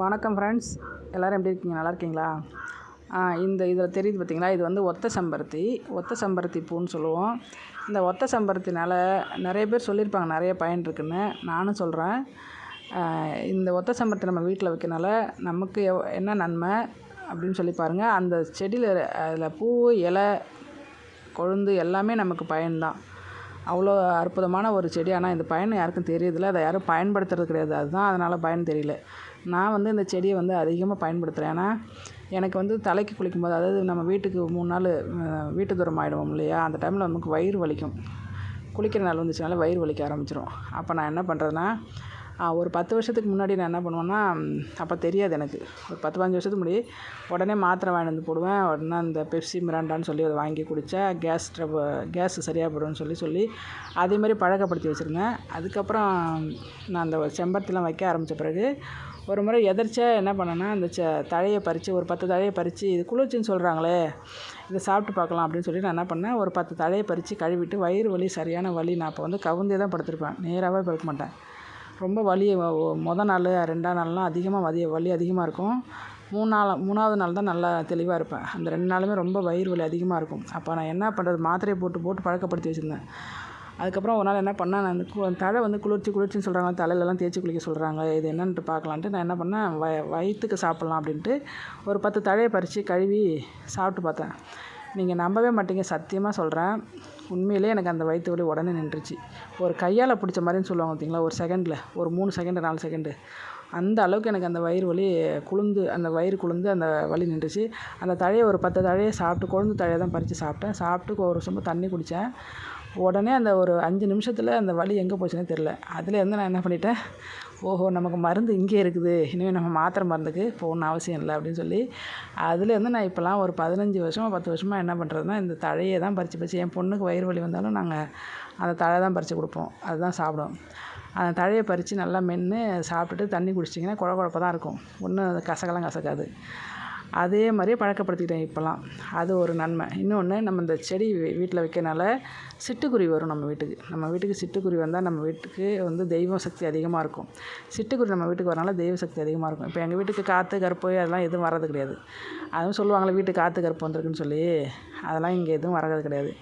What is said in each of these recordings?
வணக்கம் ஃப்ரெண்ட்ஸ் எல்லோரும் எப்படி இருக்கீங்க? நல்லா இருக்கீங்களா? இந்த இதில் தெரியுது பார்த்தீங்களா? இது வந்து ஒத்த செம்பருத்தி. ஒத்த செம்பருத்தி பூன்னு சொல்லுவோம். இந்த ஒத்த செம்பருத்தினால் நிறைய பேர் சொல்லியிருப்பாங்க நிறைய பயன் இருக்குன்னு. நானும் சொல்கிறேன் இந்த ஒத்த செம்பருத்தி நம்ம வீட்டில் வைக்கனால நமக்கு எவ் என்ன நன்மை அப்படின்னு சொல்லி பாருங்கள் அந்த செடியில் அதில் பூ இலை கொழுந்து எல்லாமே நமக்கு பயன்தான். அவ்வளோ அற்புதமான ஒரு செடி. ஆனால் இந்த பயன் யாருக்கும் தெரியுதில்ல அதை யாரும் பயன்படுத்துறது கிடையாது. அதுதான் அதனால் பயன் தெரியல. நான் வந்து இந்த செடியை வந்து அதிகமாக பயன்படுத்துகிறேன் ஏன்னா எனக்கு வந்து தலைக்கு குளிக்கும்போது அதாவது நம்ம வீட்டுக்கு மூணு நாள் வீட்டு தூரம் ஆகிடுவோம் இல்லையா? அந்த டைமில் நமக்கு வயிறு வலிக்கும். குளிக்கிற நாள் வந்துச்சுனால வயிறு வலிக்க ஆரம்பிச்சிடும் அப்போ நான் என்ன பண்ணுறதுன்னா ஒரு பத்து வருஷத்துக்கு முன்னாடி நான் என்ன பண்ணுவேன்னா அப்போ தெரியாது எனக்கு. ஒரு பத்து பதினஞ்சு வருஷத்துக்கு முன்னாடி உடனே மாத்திரை வாங்கிட்டு வந்து போடுவேன். உடனே அந்த பெப்சி மிராண்டான்னு சொல்லி அதை வாங்கி குடித்தா கேஸ் ட்ரபு கேஸ் சரியாக போடும்னு சொல்லி சொல்லி அதேமாதிரி பழக்கப்படுத்தி வச்சுருந்தேன். அதுக்கப்புறம் நான் அந்த செம்பருத்திலாம் வைக்க ஆரம்பித்த பிறகு ஒரு முறை எதர்ச்சியாக என்ன பண்ணேன்னா அந்த ச தழையை பறித்து ஒரு பத்து தழையை பறித்து இது குளிர்ச்சின்னு சொல்கிறாங்களே இதை சாப்பிட்டு பார்க்கலாம் அப்படின்னு சொல்லி நான் என்ன பண்ணேன் ஒரு பத்து தழையை பறித்து கழுவிட்டு வயிறு வலி சரியான வலி. நான் அப்போ வந்து கவுந்தே தான் படுத்திருப்பேன். நேராகவே படுக்க மாட்டேன். ரொம்ப வலி மொதல் நாள் ரெண்டாம் நாள்லாம் அதிகமாக வலி வலி அதிகமாக இருக்கும். மூணு நாள் மூணாவது நாள் தான் நல்லா தெளிவாக இருப்பேன். அந்த ரெண்டு நாளுமே ரொம்ப வயிறு வலி அதிகமாக இருக்கும். அப்போ நான் என்ன பண்ணுறது மாத்திரையை போட்டு போட்டு பழக்கப்படுத்தி வச்சுருந்தேன். அதுக்கப்புறம் ஒரு நாள் என்ன பண்ணேன் நான் அந்த தழை வந்து குளிர்ச்சி குளிர்ச்சின்னு சொல்கிறாங்க தலையிலலாம் தேய்ச்சி குளிக்க சொல்கிறாங்க இது என்னன்ட்டு பார்க்கலான்ட்டு நான் என்ன பண்ணேன் வ வயிற்றுக்கு சாப்பிட்லாம் அப்படின்ட்டு ஒரு பத்து தழையை பறித்து கழுவி சாப்பிட்டு பார்த்தேன். நீங்கள் நம்பவே மாட்டீங்க சத்தியமாக சொல்கிறேன் உண்மையிலே எனக்கு அந்த வயிற்று வலி உடனே நின்றுச்சு. ஒரு கையால் பிடிச்ச மாதிரின்னு சொல்லுவாங்க பார்த்தீங்களா ஒரு செகண்டில் ஒரு மூணு செகண்டு நாலு செகண்டு அந்த அளவுக்கு எனக்கு அந்த வயிறு வலி குளுந்து அந்த வயிறு குளுந்து அந்த வலி நின்றுச்சு. அந்த தழையை ஒரு பத்து தழையை சாப்பிட்டு கொழுந்து தழையை தான் பறித்து சாப்பிட்டேன். சாப்பிட்டு ஒரு சும்மா தண்ணி குடித்தேன் உடனே அந்த ஒரு அஞ்சு நிமிஷத்தில் அந்த வலி எங்கே போச்சுன்னே தெரில அதுலேருந்து நான் என்ன பண்ணிட்டேன் ஓஹோ நமக்கு மருந்து இங்கே இருக்குது இனிமேல் நம்ம மாத்திரை மருந்துக்கு போகணுன்னு அவசியம் இல்லை அப்படின்னு சொல்லி அதுலேருந்து நான் இப்போலாம் ஒரு பதினஞ்சு வருஷமாக பத்து வருஷமாக என்ன பண்ணுறதுன்னா இந்த தழையை தான் பறித்து பறித்து என் பொண்ணுக்கு வயிறு வலி வந்தாலும் நாங்கள் அந்த தழை தான் பறித்து கொடுப்போம். அதுதான் சாப்பிடும். அந்த தழையை பறித்து நல்லா மென்று சாப்பிட்டுட்டு தண்ணி குடிச்சிட்டிங்கன்னா குழ குழப்ப தான் இருக்கும். ஒன்றும் கசகலாம் கசக்காது. அதே மாதிரியே பழக்கப்படுத்திக்கிட்டேன் இப்போலாம். அது ஒரு நன்மை. இன்னொன்று நம்ம இந்த செடி வீட்டில் வைக்கிறனால சிட்டுக்குருவி வரும் நம்ம வீட்டுக்கு. நம்ம வீட்டுக்கு சிட்டுக்குருவி வந்தால் நம்ம வீட்டுக்கு வந்து தெய்வ சக்தி அதிகமாக இருக்கும். சிட்டுக்குருவி நம்ம வீட்டுக்கு வரனால தெய்வ சக்தி அதிகமாக இருக்கும். இப்போ எங்கள் வீட்டுக்கு காற்று கருப்பு அதெல்லாம் எதுவும் வர்றது கிடையாது. அதுவும் சொல்லுவாங்களே வீட்டுக்கு காற்று கருப்பு வந்திருக்குன்னு சொல்லி. அதெல்லாம் இங்கே எதுவும் வர்றது கிடையாது.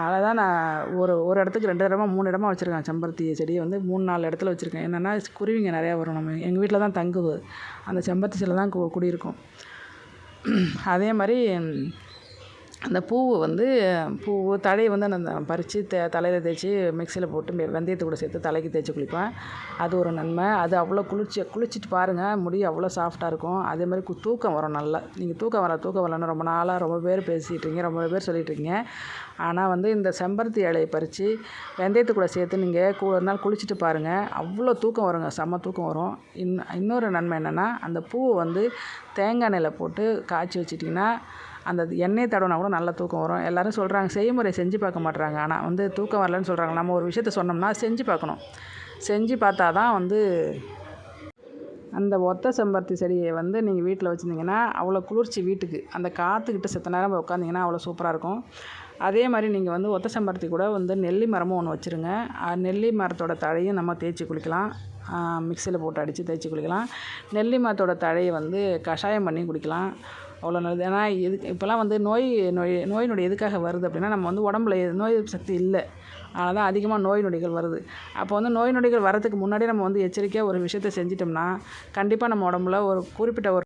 அதனால் தான் நான் ஒரு ஒரு இடத்துக்கு ரெண்டு இடமா மூணு இடமா வச்சுருக்கேன் செம்பருத்தி செடியை வந்து. மூணு நாலு இடத்துல வச்சுருக்கேன். என்னென்னா குருவிங்க நிறையா வரும் நம்ம எங்கள் வீட்டில் தான் தங்குது. அந்த செம்பருத்தி செடியில் தான் குடியிருக்கும் அதே மாதிரி அந்த பூவு வந்து பூவு தழையை வந்து நான் பறித்து த தலையில் தேய்ச்சி மிக்சியில் போட்டு வெந்தயத்தை கூட சேர்த்து தலைக்கு தேய்ச்சி குளிப்பேன். அது ஒரு நன்மை. அது அவ்வளோ குளிர்ச்சி குளிச்சிட்டு பாருங்கள் முடி அவ்வளோ சாஃப்டாக இருக்கும். அதே மாதிரி கு தூக்கம் வரும் நல்லா. நீங்கள் தூக்கம் வர தூக்கம் வரலன்னு ரொம்ப நாளாக ரொம்ப பேர் பேசிகிட்ருங்க ரொம்ப பேர் சொல்லிகிட்ருக்கீங்க ஆனால் வந்து இந்த செம்பருத்தி இலையை பறித்து வெந்தயத்தை கூட சேர்த்து நீங்கள் கூட ஒரு நாள் குளிச்சுட்டு பாருங்கள் அவ்வளோ தூக்கம் வருங்க செம்ம தூக்கம் வரும். இன் இன்னொரு நன்மை என்னென்னா அந்த பூவை வந்து தேங்காய் எண்ணெயில் போட்டு காய்ச்சி வச்சிட்டிங்கன்னா அந்த எண்ணெய் தடவினா கூட நல்ல தூக்கம் வரும். எல்லோரும் சொல்கிறாங்க செய்முறை செஞ்சு பார்க்க மாட்டுறாங்க ஆனால் வந்து தூக்கம் வரலன்னு சொல்கிறாங்க நம்ம ஒரு விஷயத்த சொன்னோம்னா செஞ்சு பார்க்கணும். செஞ்சு பார்த்தா தான் வந்து அந்த ஒத்த செம்பருத்தி செடியை வந்து நீங்கள் வீட்டில் வச்சுருந்தீங்கன்னா அவ்வளோ குளிர்ச்சி வீட்டுக்கு. அந்த காற்றுக்கிட்ட செத்த நேரம் உட்காந்திங்கன்னா அவ்வளோ சூப்பராக இருக்கும். அதே மாதிரி நீங்கள் வந்து ஒத்த செம்பருத்தி கூட வந்து நெல்லி மரமும் ஒன்று வச்சுருங்க. நெல்லி மரத்தோட தழையும் நம்ம தேய்ச்சி குளிக்கலாம். மிக்சியில் போட்டு அடித்து தேய்ச்சி குளிக்கலாம். நெல்லி மரத்தோட தழையை வந்து கஷாயம் பண்ணி குடிக்கலாம். அவ்வளோ நல்லது. ஏன்னா எது இப்போல்லாம் வந்து நோய் நோய் நோய் நொடி எதுக்காக வருது அப்படின்னா நம்ம வந்து உடம்புல நோய் சக்தி இல்லை. அதனால் தான் அதிகமாக நோய் நொடிகள் வருது. அப்போ வந்து நோய் நொடிகள் வரதுக்கு முன்னாடி நம்ம வந்து எச்சரிக்கையாக ஒரு விஷயத்த செஞ்சிட்டோம்னா கண்டிப்பாக நம்ம உடம்புல ஒரு குறிப்பிட்ட ஒரு